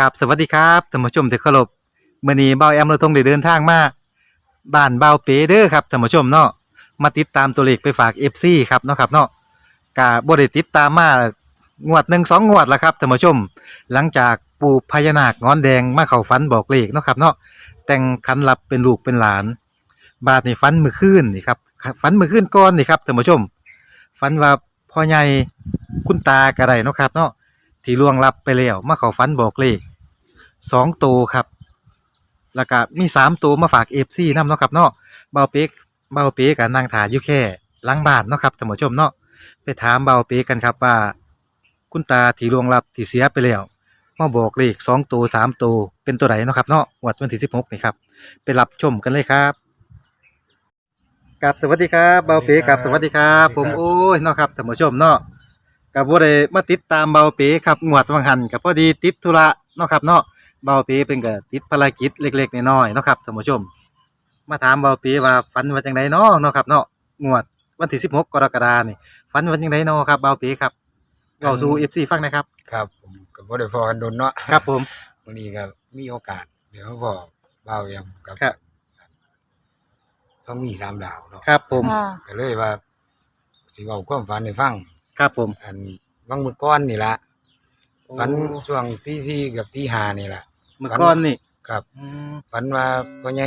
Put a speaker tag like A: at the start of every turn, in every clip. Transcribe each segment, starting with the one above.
A: กับสวัสดีครับท่านผู้ชมที่เคารพมื้อนี้เบาแอมเราทงได้เดินทางมาบ้านเบาเป๋เด้อครับท่านผู้ชมเนาะมาติดตามตัวเลขไปฝาก FC ครับเนาะครับเนาะกะบ่ได้ติดตามมางวดหนึ่งสองงวดแล้วครับท่านผู้ชม หลังจากปู่พญานาคงอนแดงมาเข้าฝันบอกเลขเนาะครับเนาะแต่งคันรับเป็นลูกเป็นหลาน บาดนี่ฝันมื้อคืนนี่ครับฝันมื้อคืนก่อนนี่ครับท่านผู้ชมฝันว่าพ่อใหญ่คุณตาก็ได้เนาะครับเนาะ ที่ล่วงลับไปแล้วมาเขาฝันบอกเลขสองตัวครับแล้วก็มีสามตัวมาฝากเอฟซีน้ำเนาะครับเนาะเบาเป๊กเบาเป๊กกับนางถาอยู่แค่ล้างบ้านเนาะครับท่านผู้ชมเนาะไปถามเบาเป๊กกันครับว่า คุณตาที่ล่วงลับที่เสียไปแล้วมาบอกเลขสองตัวสามตัวเป็นตัวไหนเนาะครับเนาะงวดวันที่สิบหกนี่ครับไปรับชมกันเลยครับกับสวัสดีครับเบาเป๊กกับสวัสดีครับ ผมโอ้ยเนาะครับท่านผู้ชมเนาะ กับบ่ได้มาติดตามเบาเป๋ครับงวดวังหันกับพอดีติดธุระเนาะครับเนาะเบาเป๋เพิ่นก็ติดภารกิจเล็กๆน้อยๆเนาะครับท่านผู้ชม มาถามเบาเป๋ว่าฝันว่าจังไดเนาะเนาะครับเนาะงวดวันที่16กรกฎาคมนี่ฝันว่าจังไดเนาะครับเบาเป๋ครับเว้าสู่ FC ฟังหนะครับ
B: ครับผมก็บ่ได้พอกันโดนเนาะ
A: ครับผม
B: วันนี้ก็มีโอกาส เดี๋ยวพอเบายังกับ
A: ครับ
B: ต้องมีสามดาวเนาะ
A: ครับผม
C: ค่ะ
B: ก็เลยว่าสิเว้าความฝันให้ฟัง
A: ครับผม
B: อันบางมื้อก่อนนี่ละ
A: โอ้
B: ฝันช่วงตีสี่กับตีห้านี่ละ
A: เมื่อก่อนนี่
B: ครับ
A: อืม
B: ฝันว่าพ่อใหญ่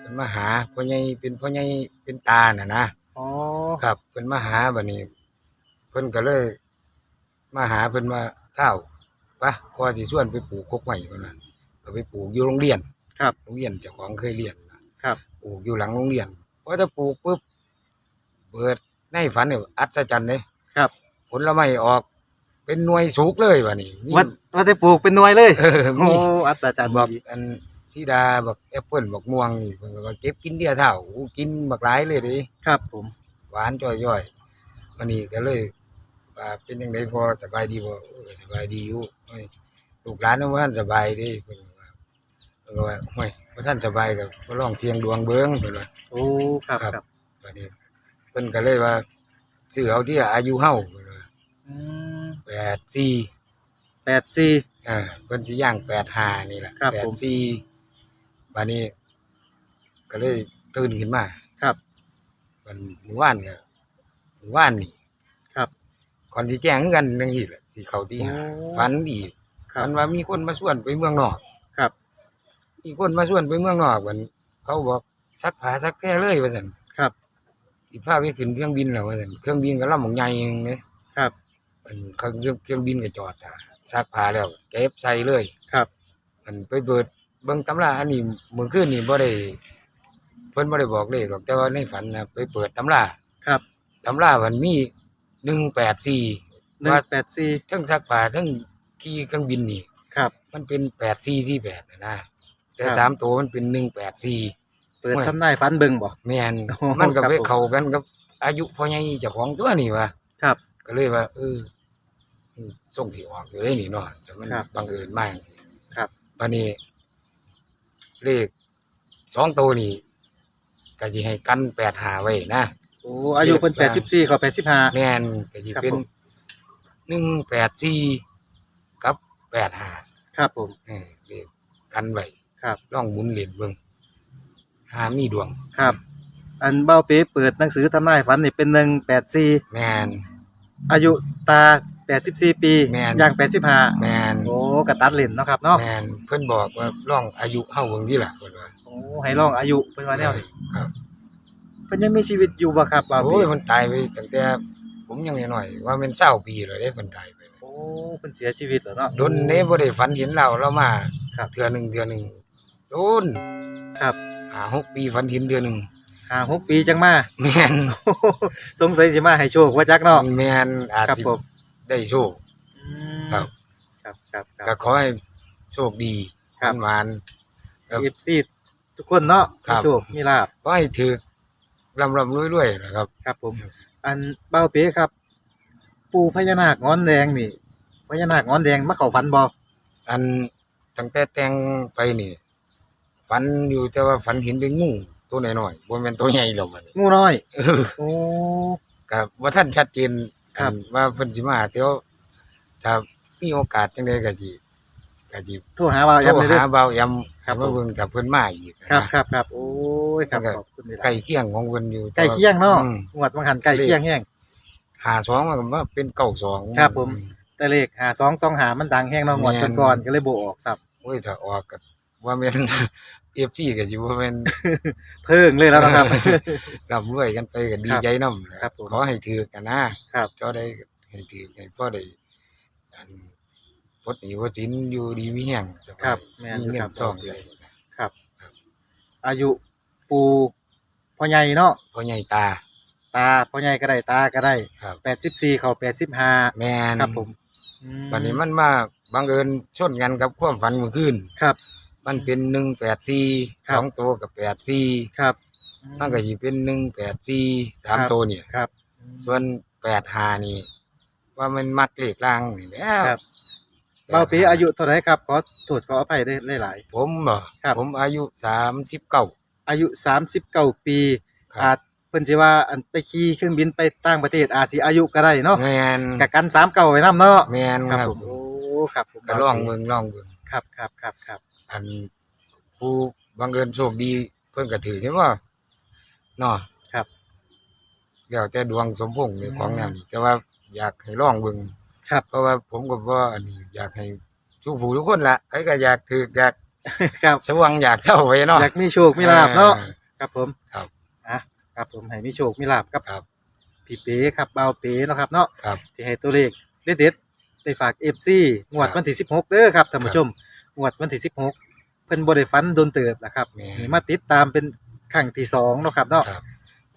B: เพิ่นมาหาพ่อใหญ่เป็นพ่อใหญ่เป็นตาน่ะนะ
A: อ๋อ
B: ครับเพิ่นมาหาบัดนี้ เพิ่นก็เลย มาหาเพิ่นว่าเท่าปะพอสิชวนไปปลูกกกใหม่เพิ่นน่ะก็ไปปลูกอยู่โรงเรียน
A: ครับ
B: โรงเรียนเจ้าของเคยเรียนนะครับ ปลูกอยู่หลังโรงเรียนพอจะปลูกปุ๊บเปิดในฝันเนี่ยอัศจรรย์เลย
A: ครับ
B: ผ ลไม้ออก เป็นหน่วยสุกเลยว่ะนี่มี
A: วัดว่าได้ปลูกเป็นหน่วยเลย
B: เออ
A: โอ้
B: มี
A: อัศจรรย์
B: บอก
A: ดี
B: อันสีดาบอกแอปเปิ้ลบอกม่วงนี่เพิ่นก็ว่าเก็บกินเดียวเท่าอู้กินบักหลายเลยเดิ
A: ครับผม
B: หวานจ่อยๆวันนี้ก็เลยว่าเป็นยังไงพอสบายดีบ่เออสบายดีอยู่เอ้ยลูกหลานนั้นว่าท่านสบายเดีเพิ่นก็ว่าเพิ่นก็ว่าห่วยว่าท่านสบายก็บ่ลองเสียงดวงเบิ่งเพิ่นว่า
A: โอ้ ครับ
B: ครับ
A: ครับ
B: วันนี้เพิ่นก็เลยว่าซื้อเอาที่อายุเฮาเพิ่นว่า
A: อืม
B: 84
A: แปดสี่
B: อ่าเพิ่นสิย่าง85นี่แหละ
A: ครับผม
B: 84บัดนี้ ก็เลยตื่นขึ้นมา
A: ครับ
B: วันเมื่อวานก็เมื่อวานนี่
A: ครับ
B: ก่อนที่แจ้งกันจังซี่แหละสิเข้าที่หา
A: โอ้
B: ฝันดี
A: ครั
B: ฝั
A: บ
B: นว่ามีคนมาชวนไปเมืองนอก
A: ครับ
B: มีคนมาชวนไปเมืองนอกวันเขาบอกซักผ้าซักแพ้เลยว่าซั่น
A: ครับ
B: สิพาไปขึ้นเครื่องบินแล้วว่าซั่นเครื่องบินก็ลำของใหญ่นึงเด้
A: ครับ
B: มันเครื่องเครื่องบินก็จอดท่าซักผ้าแล้วเก็บใส่เลย
A: ครับ
B: มันไปเบิดเบิ่งตำราอันนี้มื้อคืนนี่บ่ได้เพิ่นบ่ได้บอกเลขหรอกแต่ว่าในฝันนะไปเปิดตำรา
A: ครับ
B: ตำรามันมี184
A: หนึ่ง
B: ว่า
A: แปดสี่
B: ทั้งซักผ้าทั้งขี่เครื่องบินนี่
A: ครับ
B: มันเป็น8448นะนะแต่
A: ครับ
B: สามตัวมันเป็น184
A: เปิดทำนายฟันเบิงบ่
B: แม่น
A: โอ้
B: มันก็
A: ครับ
B: ไป
A: ผม
B: เข้ากันกับอายุพ่อใหญ่เจ้าของตัวนี่ว่า
A: ครับ
B: ก็เลยว่าเอออืม ส่งสิออกอยู่เลยนี่เนาะแต่มัน
A: ครับ
B: บังเอิญมากสิ
A: ครับ
B: วันนี้ เลขสองตัวนี่ก็สิให้กันแปดหาไว้นะ
A: โอ้อายุเพิ่นแปดสิบสี่เขาแปดสิบห้า
B: แม่นก็สิ
A: ครับ
B: เป็น
A: ผม
B: หนึ่งแปดสี่กับแปดหา
A: ครับผม
B: เออเลขกันไว้
A: ครับ
B: ล่องหมุนเหรียญเบิ่งหามีดวง
A: ครับ อันเบ้าเป๊เปิดหนังสือทำนายฝันนี่เป็นหนึ่งแปดสี่
B: แม่น
A: อายุตา แปดสิบสี่ปี
B: แม่น
A: ย่างแปดสิบห้า
B: แม่น
A: โอ้กระตัดเล่นเนาะครับเนาะ
B: แม่นเพิ่นบอกว่าล่องอายุเฮาเบิ่งที่ล่ะเพิ่นว่า
A: โอ้ให้ลองอายุเป็นว่าแนวนี้
B: ครับ
A: เพิ่นยังมีชีวิตอยู่บ่ครับบ้า
B: โอ้
A: เป๊
B: ยมันตายไปตั้งแต่ผมยังน้อยๆว่าเป็นเศร้าปีแล้วเด้มันตายไป
A: โอ้เพิ่นเสียชีวิตแล้วเนาะ
B: โดนเด้บ่ได้ฝันเห็นเราเรามา
A: ครับ
B: เทื่อหนึงเทื่อหนึงโดน
A: ครับ
B: หาหกปีฝันเห็นเทื่อหนึง
A: ห้าหกปีจังมา
B: แม่น
A: สงสัยสิมาให้โชคว่าจักเนาะ
B: แม่นอาจ
A: ครับ
B: สิ
A: ผม
B: ได้โชค
A: อืม
B: ครับ
A: ครับครับค
B: ก็
A: รับ
B: ขอให้โชคดี
A: ครับ
B: หวาน ครับ
A: เอฟซีทุกคนเนาะ
B: ครั
A: มี
B: บ
A: โชคมีลาบ
B: ๆขอให้ถือลำลำรวยๆนะครับ
A: ครับผมอันเบ้าเป๊ครับ ปูพญานาคงอนแดงนี่พญานาคงอนแดงมาเข้าฝันบ่
B: อันตั้งแต่แต่งไปนี่ฝันอยู่แต่ว่าฝันเห็นเป็นงูตัวน้อยๆบ่แม่นตัวใหญ่หรอกบัดนี้
A: งูน้อย
B: เออ
A: โอ้
B: กับว่าท่านชัดเจน
A: ครับ
B: อันว่าเพิ่นสิมาเดี๋ยวถ้ามีโอกาสจังไดก็สิก็สิ
A: โทรหาเบาแอ
B: โทร
A: มเลยเด้อ
B: หาเบาแอม
A: ครับ
B: มาเบิ่งกับเพิ่นมาอีก
A: ครับ
B: นะครับ
A: ครับโอ้ยครับ
B: แล้วก็
A: ขอบคุณเลย
B: ใกล้เคียงของเพิ่นอยู่
A: ใกล้เคียงเนาะ
B: อืม
A: งวดบางหันใกล้เคียงแห้ง
B: หาสองมันก็มาเป็นเก้าสอง
A: ครับผม แต่เลขหาสองสองหามันดังแห้งเนาะงวด
B: แม่น
A: ก่อนๆก็เลยโบออกสับ
B: โอ้ยถ้าออกก็ว่าแม่น FC ก็สิว่าแม่น
A: เพิ่งเลยแล้วนะครับ
B: ร่ำรวยกันไปก็ดี
A: ครับ
B: ใจนำ
A: ครับผม
B: ขอให้ถือกันนะครับเจ้าได้ให้ถือให้พ่อได้อันปลดหนี้บ่สินอยู่ดีมีแห้งสบาย
A: ครับแม่น
B: มีเงิ
A: ครั
B: น
A: บ
B: ทองใส่
A: อายุปูพ่อใหญ่เนาะ
B: พ่อใหญ่ตา
A: ตาพ่อใหญ่ก็ได้ตาก็ได้
B: ครับ
A: แปดสิบสี่เขาแปดสิบห้า
B: แม่น
A: ครับผมอื
B: วันนี้มันมาบังเอิญชนกันกับความฝันเมื่อคืน
A: ครับ
B: มันเป็นหนึ่งแปดสี่
A: ครั
B: ส
A: บ
B: องตัวกับแปดสี่
A: ครับ
B: มันก็สิเป็นหนึ่งแปดสี่สาม
A: ครับ
B: ตัวเนี่ย
A: ครับ
B: ส่วนแปดหานี่ ว่ามันมักเลขล่างนี่แหล้ว
A: ครับ เบาปีอายุเท่าไหรครับขอโทษขออภัยได้หลาย
B: ผมบ่
A: ครับ
B: ผมอายุสามสิบเก้า
A: ๆอายุสามสิบเก้าปี
B: ครับ
A: อาจเพิ่นสิว่าอันไปขี่เครื่องบินไปต่างประเทศอาจสิอายุก็ได้เนาะ
B: แมน
A: กะกันสามเก้าไว้นํเนาะ
B: แมน
A: ค
B: ค
A: รั
B: รั
A: บบผมโอ้ครับผม
B: ก็ลองเบิ่งลองเบิ่ง
A: ครับครับครับครับ
B: อันผู้บังเอิญโชคดี เพิ่นก็ถือใช่ว่าเนาะ
A: ครับ
B: แล้วแต่ดวงสมพงษ์ในของแนวนี้แต่ว่าอยากให้ลองเบิ่ง
A: ครับ
B: เพราะว่าผมก็ว่าอันนี้อยากให้ทุกผู้ทุกคนละใครก็อยากถืออยาก
A: ครับ
B: สว่างอยากเจ้าไว้เนาะ
A: อยากมีโชคมีลาบเนาะ
B: ออ
A: ครับผม
B: ครับ
A: อะครับผมให้มีโชคมีลาบกับ
B: ครับ
A: พี่เป๋ครับเบาเป๋เนาะครับเนาะ
B: ครับ
A: ที่ให้ตัวเลขเด็ดๆไปฝาก FC งวดวันที่16เด้อครับท่านผู้ชมงวดวันที่16 เพิ่นบ่ได้ฝันโดนเติบนะครับ
B: แม่
A: นี่มาติดตามเป็นครั้งที่สองเนาะครับเนาะ
B: ครับ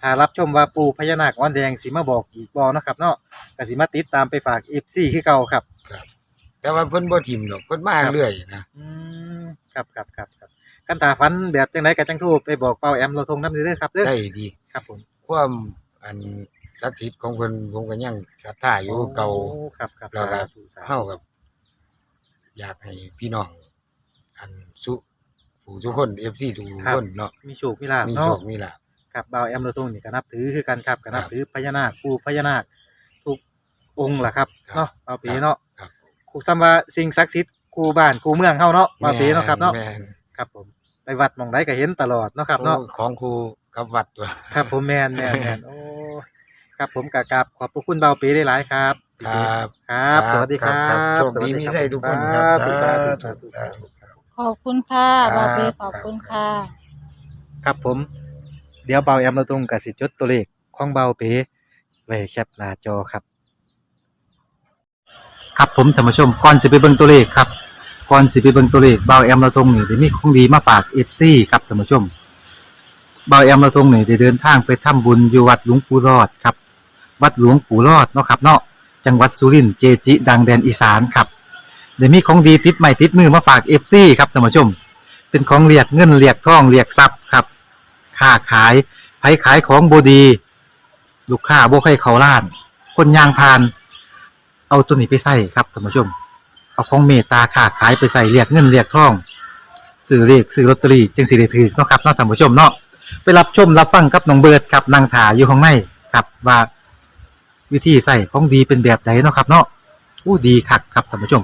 A: ถ้ารับชมว่าปู่พญานาคอ้อนแดงสิมาบอกอีกบ่เนาะครับเนาะก็สิมาติดตามไปฝาก FC คือเก่าครับ
B: แต่ว่าเพิ่นบ่ทิมดอกเพิ่นมา
A: ครับ
B: เรื่อยนะ
A: อืมครับครับครับครับคันถ้าฝันแบบจังไดก็จังโทรไปบอกเป้าแอมเราทงนำเด้อครับเด้อ
B: ได้ดี
A: ครับผม
B: ความอันศักดิ์สิทธิ์ของเพิ่นผมก็ยังศรัทธาอยู่เก่า
A: โอ้ครับครับ
B: แล้วก็
A: สาธุสาธุ
B: เฮากับอยากให้พี่น้องอัน สุผู้ทุกคน FC ทุกคนเนาะ
A: มีโชคมีลาบ
B: มีโช
A: เนาะ
B: คมีลาภ
A: ครับเบาแอมเราทงนี่ก็นับถือคือกันครับก็นับ
B: ครับ
A: ถือพญานาคปู่พญานาคทุกองค์ล่ะครับ
B: ครับ
A: เนาะเบาปีเนาะ
B: ครับ
A: ครูซ้ำว่าสิ่งศักดิ์สิทธิ์กูบ้านกูเมืองเฮาเนาะเบาปีเนาะครับเนาะ
B: แม่น
A: ครับผมไปวัดหม่องใดก็เห็นตลอดเนาะครับเนาะ
B: โอ้ของครูกับวัดตัว
A: ครับผมแมนแมนแมน โอ้ครับผมกะกราบขอบพระคุณเบาปีได้หลายครับ
B: ครับ
A: ครับ สวัสดีครับ
B: โชคดีมีใจทุกคนครั
A: สา
B: บ
A: ธุสาธุสาธุ
B: สาธุ
C: ขอบคุณค่ะ
B: ครับาบ
C: เบขอบคุณค่ะ
A: ครับผม เดี๋ยวเบาแอมเราตรงกับสิจดตัวเลขของเบาเป๋ไว้แคปหน้าจอครับ ครับผมท่านผู้ชมก่อนสิไปเบิ่งตัวเลขครับก่อนสิไปเบิ่งตัวเลขเบาแอมเราตรงนี่ได้มีของดีมาฝาก FC ครับท่านผู้ชมเบาแอมเราตรงนี่ได้เดินทางไปทำบุญอยู่วัดหลวงปู่รอดครับ วัดหลวงปู่รอดเนาะครับเนาะจังหวัดสุรินทร์เจจิ ดังแดนอีสานครับ เดี๋ยวมีของดีติดใหม่ติดมือมาฝาก FC ครับท่านผู้ชม เป็นของเรียกเงินเรียกทองเรียกทรัพย์ครับค้าขายไผขายของบดี ลูกค้าบ่ใครเขาล้าน คนยางพาน เอาตัวนี้ไปใส่ครับท่านผู้ชม เอาของเมตตาค้าขายไปใส่เรียกเงินเรียกทองซื้อเรียกซื้อลอตเตอรี่จึงสิได้ถือเนาะครับเนาะท่านผู้ชมเนาะไปรับชมรับฟังกับน้องเบิร์ดครับนางถาอยู่ข้างในครับว่าวิธีใส่ของดีเป็นแบบไหนเนาะครับเนาะอู้ดีคักครับท่านผู้ชม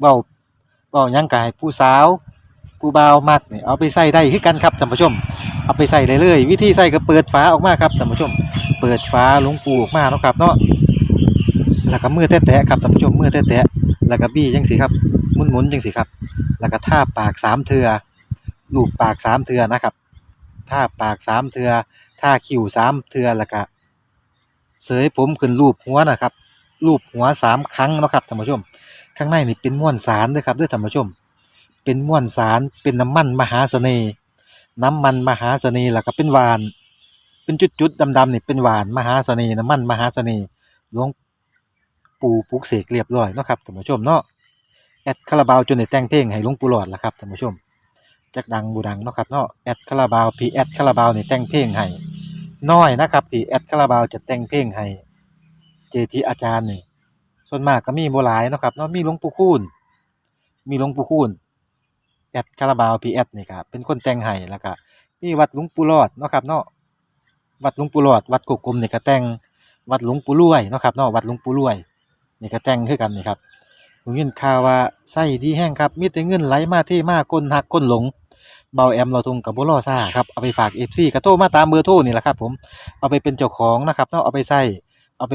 A: เว้าเว้ายังกายผู้สาวผู้บ่าวมักนี่เอาไปใส่ได้คือกันครับท่านผู้ชม เอาไปใส่ได้เลยวิธีใส่ก็เปิดฝาออกมาครับท่านผู้ชม เปิดฝาหลวงปูออกมาเนาะครับเนาะแล้วก็มือแตะๆครับท่านผู้ชมมือแตะๆแล้วก็บี้จังสิครับหมุนๆจังสิครับ แล้วก็ท่าปากสามเทือลูบปากสามเทือนะครับท่าปากสามเทือท่าคิ้วสามเทือแล้วก็เสยผมขึ้นรูปหัวนะครับรูปหัวสามครั้งนะครับท่านผู้ชม ข้างในนี่เป็นม้วนสารเด้วยครับด้วยท่านผู้ชม เป็นม้วนสารเป็นน้ำมันมหาเสน่ห์ น้ำมันมหาเสน่ห์แล้วก็เป็นหวาน เป็นจุดๆดำๆนี่เป็นหวานมหาเสน่ห์น้ำมันมหาเสน่ห์หลวงปู่ปลุกเสกเรียบร้อยเนาะครับท่านผู้ชมเนาะแอดคาราบาวจนได้แต่งเพลงให้หลวงปู่หลอดละครับท่านผู้ชมจักดังบูดังเนาะครับเนาะแอดคาราบาวพีแอดคาราบาวนี่แต่งเพลงให้น้อยนะครับที่แอดคาราบาวจะแต่งเพลงให้เจทีอาจารย์นี่ ส่วนมากก็มีบ่หลายเนาะครับเนาะมีหลวงปู่คูณมีหลวงปู่คูณแอดคาราบาวพีแอดนี่ครับเป็นคนแต่งให้แล้วก็มีวัดหลวงปู่รอดเนาะครับเนาะวัดหลวงปู่รอด วัดกกกลมนี่ก็แต่งวัดหลวงปู่รวยเนาะครับเนาะวัดหลวงปู่รวยนี่ก็แต่งคือกันนี่ครับผมยินข่าวว่าไส้ดีแห้งครับมีแต่เงินไหลมาเทมาก้นหักก้นหลงเบาแอมเราทุงกับบุรอซ่าครับเอาไปฝากเอฟซีกระโทรมาตามเบอร์โทรนี่แหละครับผมเอาไปเป็นเจ้าของนะครับเนาะเอาไปใส่เอาไป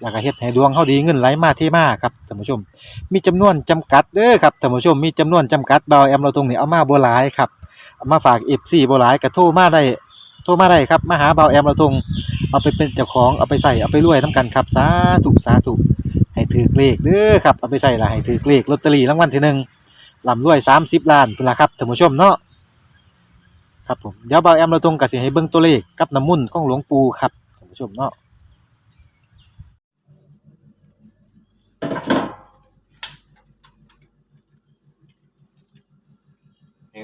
A: แล้วก็เฮ็ดให้ดวงเฮาดีเงินไหลมาเทมาครับท่านผู้ชม มีจำนวนจำกัดเด้อครับท่านผู้ชมมีจำนวนจำกัดเบาแอมเราตรงนี้เอามาบ่หลายครับเอามาฝาก FC บ่หลายก็โทรมาได้โทรมาได้ครับมาหาเบาแอมเราตรงเอาไปเป็นเจ้าของเอาไปใส่เอาไปรวยนํกันครับสาธุสาธุให้ถือเลขเด้อครับเอาไปใส่ละให้ถือเลขลอตเตอรี่รางวัลที่หนึ่งลำรวยสามสิบล้านเป็นละครับท่านผู้ชมเนาะครับผมเดี๋ยวเบาแอมเราตรงกับสิให้เบิ่งตัวเลขกับน้ำมุ่นของหลวงปู่ครับท่านผู้ชมเนาะ
D: นี่คุณ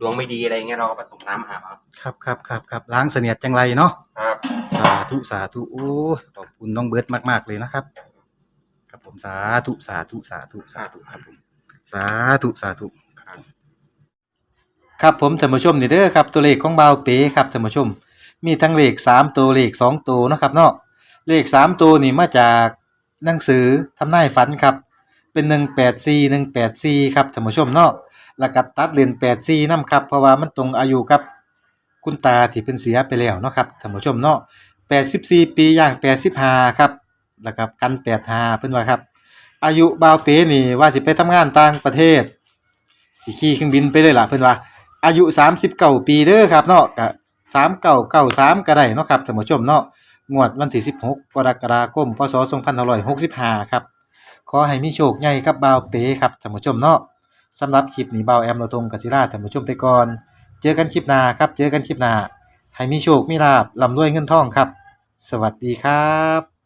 D: ดวงไม่ดีอะไรเงี้ยเราก็ผสมน้ำอาบเอา
A: ครับครับครับครับล้างเสนียดจังไรเนาะ
D: ครับ
A: สาธุสาธุโอ้ยขอบคุณน้องเบิร์ตมาก ๆ เลยนะครับ ครับผมสาธุสาธุสาธุสาธุครับผมสาธุสาธุ
D: ครับ
A: ครับผมท่านผู้ชมนี่เด้อครับตัวเลขของบาวเป๋ครับท่านผู้ชม มีทั้งเลขสามตัวเลขสองตัวเนาะครับเนาะเลขสามตัวนี่มาจากหนังสือทำนายฝันครับ เป็น184 184ครับท่านผู้ชมเนาะ แล้วก็ตัดเลน84นํครับ เพราะว่ามันตรงอายุกับคุณตาที่เพิ่นเสียไปแล้วเนาะครับท่านผู้ชมเนาะ84ปีย่าง85ครับแล้วก็กัน85เพิ่อนว่าครับ อายุบ่าวเป๋นี่ว่าสิไปทำงานต่างประเทศสิขี่เครื่องบินไปเลยล่ะเพิ่อนว่า อายุ39ปีเด้อครับเนาะก็3993ก็ได้เนาะครับท่านผู้ชมเนาะงวดวันที่16กกรกฎาคมพศ2565ครับขอให้มีโชคใหญ่กับบ่าวเป๋ครับท่านผู้ชมเนาะ สำหรับคลิปนี้บ่าแอมเราทงกสิราท่านผู้ชมไปก่อน เจอกันคลิปหน้าครับ เจอกันคลิปหน้าให้มีโชคมีลาบลำรวยเงินทองครับ สวัสดีครับ